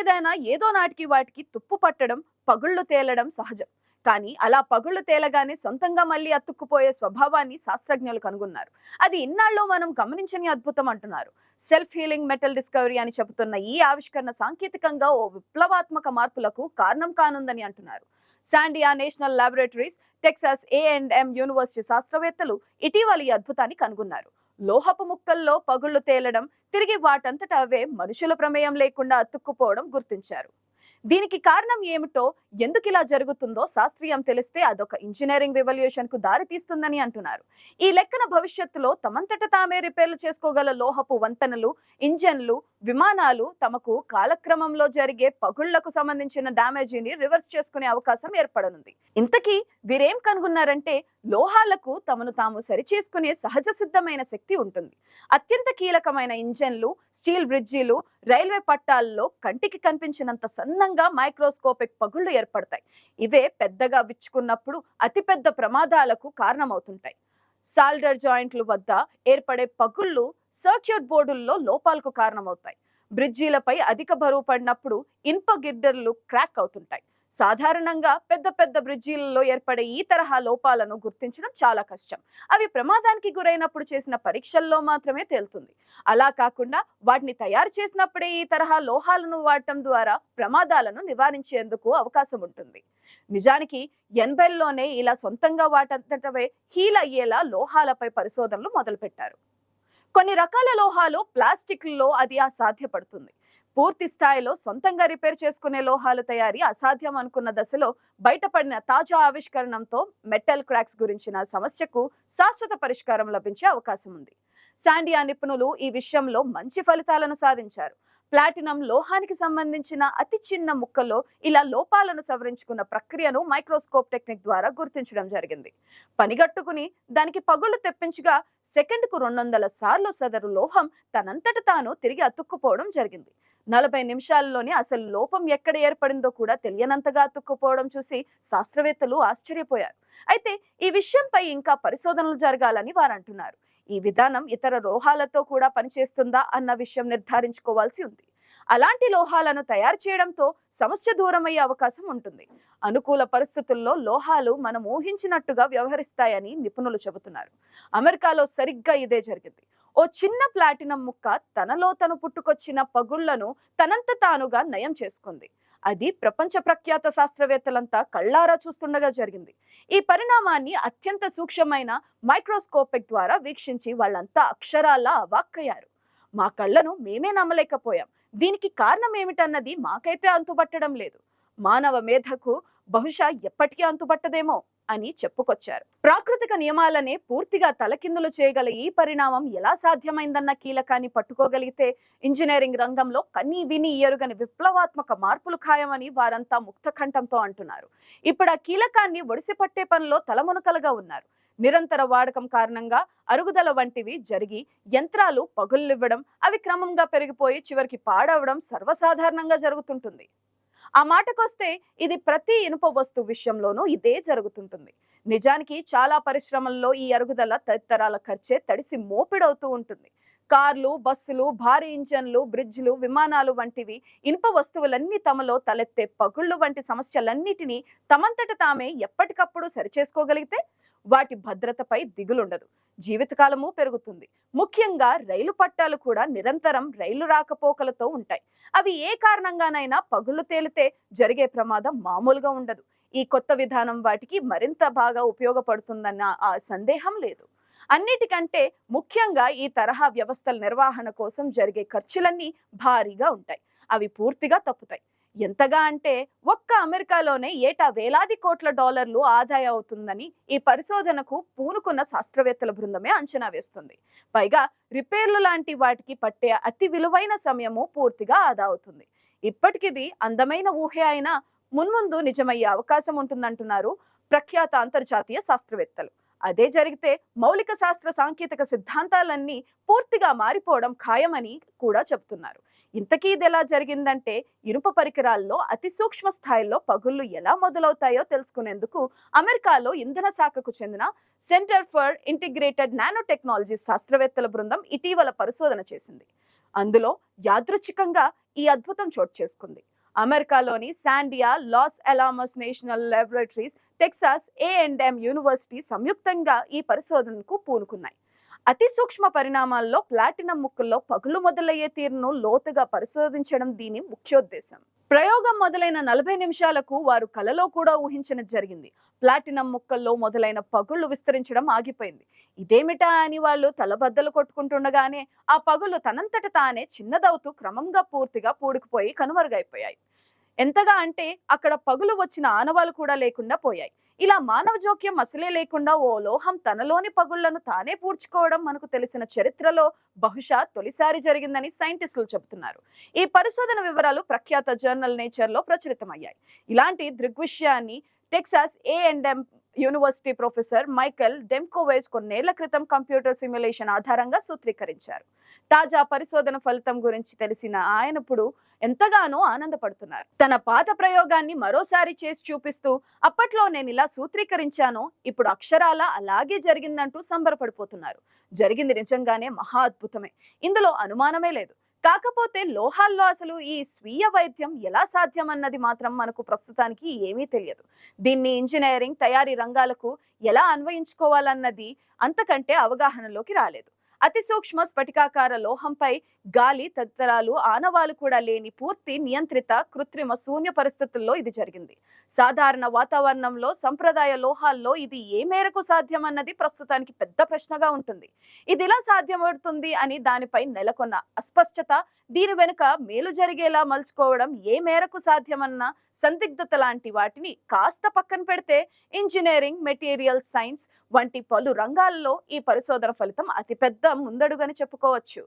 ఏదైనా ఏదో నాటికి వాటికి తుప్పు పట్టడం పగుళ్ళు తేలడం సహజం. కానీ అలా పగుళ్ళు తేలగానే సొంతంగా మళ్ళీ అతుక్కుపోయే స్వభావాన్ని శాస్త్రజ్ఞులు కనుగొన్నారు. అది ఇన్నాళ్ళు మనం గమనించని అద్భుతం అంటున్నారు. సెల్ఫ్ హీలింగ్ మెటల్ డిస్కవరీ అని చెబుతున్న ఈ ఆవిష్కరణ సాంకేతికంగా ఓ విప్లవాత్మక మార్పులకు కారణం కానుందని అంటున్నారు. Sandia national laboratories Texas A and M university శాస్త్రవేత్తలు ఇటీవల ఈ అద్భుతాన్ని కనుగొన్నారు. లోహపు ముక్కల్లో పగుళ్ళు తేలడం తిరిగి వాటంతట అవే మనుషుల ప్రమేయం లేకుండా అతుక్కుపోవడం గుర్తించారు. దీనికి కారణం ఏమిటో ఎందుకు ఇలా జరుగుతుందో శాస్త్రీయం తెలిస్తే అదొక ఇంజనీరింగ్ రెవల్యూషన్కు దారి తీస్తుందని అంటున్నారు. ఈ లెక్కన భవిష్యత్తులో తమంతట తామే రిపేర్లు చేసుకోగల లోహపు వంతెనలు ఇంజన్లు విమానాలు తమకు కాలక్రమంలో జరిగే పగుళ్ళకు సంబంధించిన డ్యామేజీని రివర్స్ చేసుకునే అవకాశం ఏర్పడనుంది. ఇంతకీ వీరేం కనుగొన్నారంటే లోహాలకు తమను తాము సరిచేసుకునే సహజ సిద్ధమైన శక్తి ఉంటుంది. అత్యంత కీలకమైన ఇంజన్లు స్టీల్ బ్రిడ్జీలు రైల్వే పట్టాల్లో కంటికి కనిపించినంత సన్నంగా మైక్రోస్కోపిక్ పగుళ్ళు ఏర్పడతాయి. ఇవే పెద్దగా విచ్చుకున్నప్పుడు అతిపెద్ద ప్రమాదాలకు కారణమవుతుంటాయి. సాల్డర్ జాయింట్లు వద్ద ఏర్పడే పగుళ్ళు సర్క్యూట్ బోర్డుల్లో లోపాలకు కారణమవుతాయి. బ్రిడ్జీలపై అధిక బరువు పడినప్పుడు ఇనుప గిడ్డర్లు క్రాక్ అవుతుంటాయి. సాధారణంగా పెద్ద పెద్ద బ్రిడ్జీలలో ఏర్పడే ఈ తరహా లోపాలను గుర్తించడం చాలా కష్టం. అవి ప్రమాదానికి గురైనప్పుడు చేసిన పరీక్షల్లో మాత్రమే తేలుతుంది. అలా కాకుండా వాటిని తయారు చేసినప్పుడే ఈ తరహా లోహాలను వాడటం ద్వారా ప్రమాదాలను నివారించేందుకు అవకాశం ఉంటుంది. నిజానికి ఎనభైల్లోనే ఇలా సొంతంగా వాటంతటవే హీల్ అయ్యేలా లోహాలపై పరిశోధనలు మొదలుపెట్టారు. కొన్ని రకాల లోహాలు ప్లాస్టిక్లో అది అసాధ్యపడుతుంది. పూర్తి స్థాయిలో సొంతంగా రిపేర్ చేసుకునే లోహాల తయారీ అసాధ్యం అనుకున్న దశలో బయటపడిన తాజా ఆవిష్కరణంతో మెటల్ క్రాక్స్ గురించిన సమస్యకు శాశ్వత పరిష్కారం లభించే అవకాశం ఉంది. శాండియా నిపుణులు ఈ విషయంలో మంచి ఫలితాలను సాధించారు. ప్లాటినం లోహానికి సంబంధించిన అతి చిన్న ముక్కలో ఇలా లోపాలను సవరించుకున్న ప్రక్రియను మైక్రోస్కోప్ టెక్నిక్ ద్వారా గుర్తించడం జరిగింది. పనిగట్టుకుని దానికి పగుళ్ళు తెప్పించగా సెకండ్కు రెండు వందల సార్లు సదరు లోహం తనంతట తాను తిరిగి అతుక్కుపోవడం జరిగింది. నలభై నిమిషాల్లోనే అసలు లోపం ఎక్కడ ఏర్పడిందో కూడా తెలియనంతగా అతుక్కుపోవడం చూసి శాస్త్రవేత్తలు ఆశ్చర్యపోయారు. అయితే ఈ విషయంపై ఇంకా పరిశోధనలు జరగాలని వారు అంటున్నారు ఈ విధానం ఇతర లోహాలతో కూడా పనిచేస్తుందా అన్న విషయం నిర్ధారించుకోవాల్సి ఉంది. అలాంటి లోహాలను తయారు చేయడంతో సమస్య దూరమయ్యే అవకాశం ఉంటుంది. అనుకూల పరిస్థితుల్లో లోహాలు మనం ఊహించినట్టుగా వ్యవహరిస్తాయని నిపుణులు చెబుతున్నారు. అమెరికాలో సరిగ్గా ఇదే జరిగింది. ఓ చిన్న ప్లాటినం ముక్క తనలో తను పుట్టుకొచ్చిన పగుళ్ళను తనంత తానుగా నయం చేసుకుంది. అది ప్రపంచ ప్రఖ్యాత శాస్త్రవేత్తలంతా కళ్ళారా చూస్తుండగా జరిగింది. ఈ పరిణామాన్ని అత్యంత సూక్ష్మమైన మైక్రోస్కోపిక్ ద్వారా వీక్షించి వాళ్ళంతా అక్షరాలా అవాక్కయ్యారు మా కళ్ళను మేమే నమ్మలేకపోయాం. దీనికి కారణం ఏమిటన్నది మాకైతే అంతుబట్టడం లేదు. మానవ మేధకు బహుశా ఎప్పటికీ అంతుబట్టదేమో అని చెప్పుకొచ్చారు. ప్రాకృతిక నియమాలనే పూర్తిగా తలకిందులు చేయగల ఈ పరిణామం ఎలా సాధ్యమైందన్న కీలకాన్ని పట్టుకోగలిగితే ఇంజనీరింగ్ రంగంలో కన్నీ విని ఎరుగని విప్లవాత్మక మార్పులు ఖాయమని వారంతా ముక్తకంఠంతో అంటున్నారు. ఇప్పుడు ఆ కీలకాన్ని ఒడిసిపట్టే పనిలో తలమునకలుగా ఉన్నారు. నిరంతర వాడకం కారణంగా అరుగుదల వంటివి జరిగి యంత్రాలు పగుళ్ళివ్వడం అవి క్రమంగా పెరిగిపోయి చివరికి పాడవడం సర్వసాధారణంగా జరుగుతుంటుంది. ఆ మాటకొస్తే ఇది ప్రతి ఇనుప వస్తువు విషయంలోనూ ఇదే జరుగుతుంటుంది. నిజానికి చాలా పరిశ్రమల్లో ఈ అరుగుదల తదితరాల ఖర్చే తడిసి మోపిడవుతూ ఉంటుంది. కార్లు బస్సులు భారీ ఇంజన్లు బ్రిడ్జ్లు విమానాలు వంటివి ఇనుప వస్తువులన్నీ తమలో తలెత్తే పగుళ్ళు వంటి సమస్యలన్నిటినీ తమంతట తామే ఎప్పటికప్పుడు సరిచేసుకోగలిగితే వాటి భద్రతపై దిగులుండదు. జీవితకాలము పెరుగుతుంది. ముఖ్యంగా రైలు పట్టాలు కూడా నిరంతరం రైలు రాకపోకలతో ఉంటాయి. అవి ఏ కారణంగానైనా పగులు తేలితే జరిగే ప్రమాదం మామూలుగా ఉండదు. ఈ కొత్త విధానం వాటికి మరింత బాగా ఉపయోగపడుతుందన్న ఆ సందేహం లేదు. అన్నిటికంటే ముఖ్యంగా ఈ తరహా వ్యవస్థల నిర్వహణ కోసం జరిగే ఖర్చులన్నీ భారీగా ఉంటాయి. అవి పూర్తిగా తప్పుతాయి. ఎంతగా అంటే ఒక్క అమెరికాలోనే ఏటా వేలాది కోట్ల డాలర్లు ఆదాయ అవుతుందని ఈ పరిశోధనకు పూనుకున్న శాస్త్రవేత్తల బృందమే అంచనా వేస్తుంది. పైగా రిపేర్లు లాంటి వాటికి పట్టే అతి విలువైన సమయము పూర్తిగా ఆదా అవుతుంది. ఇప్పటికిది అందమైన ఊహే అయినా మున్ముందు నిజమయ్యే అవకాశం ఉంటుందంటున్నారు ప్రఖ్యాత అంతర్జాతీయ శాస్త్రవేత్తలు. అదే జరిగితే మౌలిక శాస్త్ర సాంకేతిక సిద్ధాంతాలన్నీ పూర్తిగా మారిపోవడం ఖాయమని కూడా చెబుతున్నారు. ఇంతకీ ఇది ఎలా జరిగిందంటే ఇనుప పరికరాల్లో అతి సూక్ష్మ స్థాయిలో పగుళ్ళు ఎలా మొదలవుతాయో తెలుసుకునేందుకు అమెరికాలో ఇంధన శాఖకు చెందిన centre for integrated nanotechnology శాస్త్రవేత్తల బృందం ఇటీవల పరిశోధన చేసింది. అందులో యాదృచ్ఛికంగా ఈ అద్భుతం చోటు చేసుకుంది. అమెరికాలోని Sandia Los Alamos national laboratories Texas A and M university సంయుక్తంగా ఈ పరిశోధనకు పూనుకున్నాయి. అతి సూక్ష్మ పరిణామాల్లో ప్లాటినం ముక్కల్లో పగులు మొదలయ్యే తీరును లోతుగా పరిశోధించడం దీని ముఖ్యోద్దేశం. ప్రయోగం మొదలైన నలభై నిమిషాలకు వారు కలలో కూడా ఊహించడం జరిగింది. ప్లాటినం ముక్కల్లో మొదలైన పగుళ్ళు విస్తరించడం ఆగిపోయింది. ఇదేమిటా అని వాళ్ళు తలబద్దలు కొట్టుకుంటుండగానే ఆ పగులు తనంతట తానే చిన్నదవుతూ క్రమంగా పూర్తిగా పూడుకుపోయి కనుమరుగైపోయాయి. ఎంతగా అంటే అక్కడ పగులు వచ్చిన ఆనవాలు కూడా లేకుండా పోయాయి. ఇలా మానవ జోక్యం అసలే లేకుండా ఓ లోహం తనలోని పగుళ్ళను తానే పూడ్చుకోవడం మనకు తెలిసిన చరిత్రలో బహుశా తొలిసారి జరిగిందని సైంటిస్టులు చెబుతున్నారు. ఈ పరిశోధన వివరాలు ప్రఖ్యాత జర్నల్ నేచర్లో ప్రచురితమయ్యాయి. ఇలాంటి దృగ్విషయాన్ని Texas A and M university professor Michael Demkowicz కొన్నేళ్ళ క్రితం కంప్యూటర్ సిమ్యులేషన్ ఆధారంగా సూత్రీకరించారు. తాజా పరిశోధన ఫలితం గురించి తెలిసిన ఆయన ఇప్పుడు ఎంతగానో ఆనందపడుతున్నారు. తన పాత ప్రయోగాన్ని మరోసారి చేసి చూపిస్తూ అప్పట్లో నేను ఇలా సూత్రీకరించానో ఇప్పుడు అక్షరాల అలాగే జరిగిందంటూ సంబరపడిపోతున్నారు. జరిగింది నిజంగానే మహా అద్భుతమే. ఇందులో అనుమానమే లేదు. కాకపోతే లోహాల్లో అసలు ఈ స్వీయ వైద్యం ఎలా సాధ్యం అన్నది మాత్రం మనకు ప్రస్తుతానికి ఏమీ తెలియదు. దీన్ని ఇంజనీరింగ్ తయారీ రంగాలకు ఎలా అన్వయించుకోవాలన్నది అంతకంటే అవగాహనలోకి రాలేదు. అతి సూక్ష్మ స్ఫటికాకార లోహంపై గాలి తదితరాలు ఆనవాలు కూడా లేని పూర్తి నియంత్రిత కృత్రిమ శూన్య పరిస్థితుల్లో ఇది జరిగింది. సాధారణ వాతావరణంలో సంప్రదాయ లోహాల్లో ఇది ఏ మేరకు సాధ్యమన్నది ప్రస్తుతానికి పెద్ద ప్రశ్నగా ఉంటుంది. ఇది ఇలా సాధ్యమవుతుంది అని దానిపై నెలకొన్న అస్పష్టత దీని వెనుక మేలు జరిగేలా మలుచుకోవడం ఏ మేరకు సాధ్యమన్న సందిగ్ధత లాంటి వాటిని కాస్త పక్కన పెడితే ఇంజనీరింగ్ మెటీరియల్ సైన్స్ వంటి పలు రంగాల్లో ఈ పరిశోధన ఫలితం అతిపెద్ద ముందడుగని చెప్పుకోవచ్చు.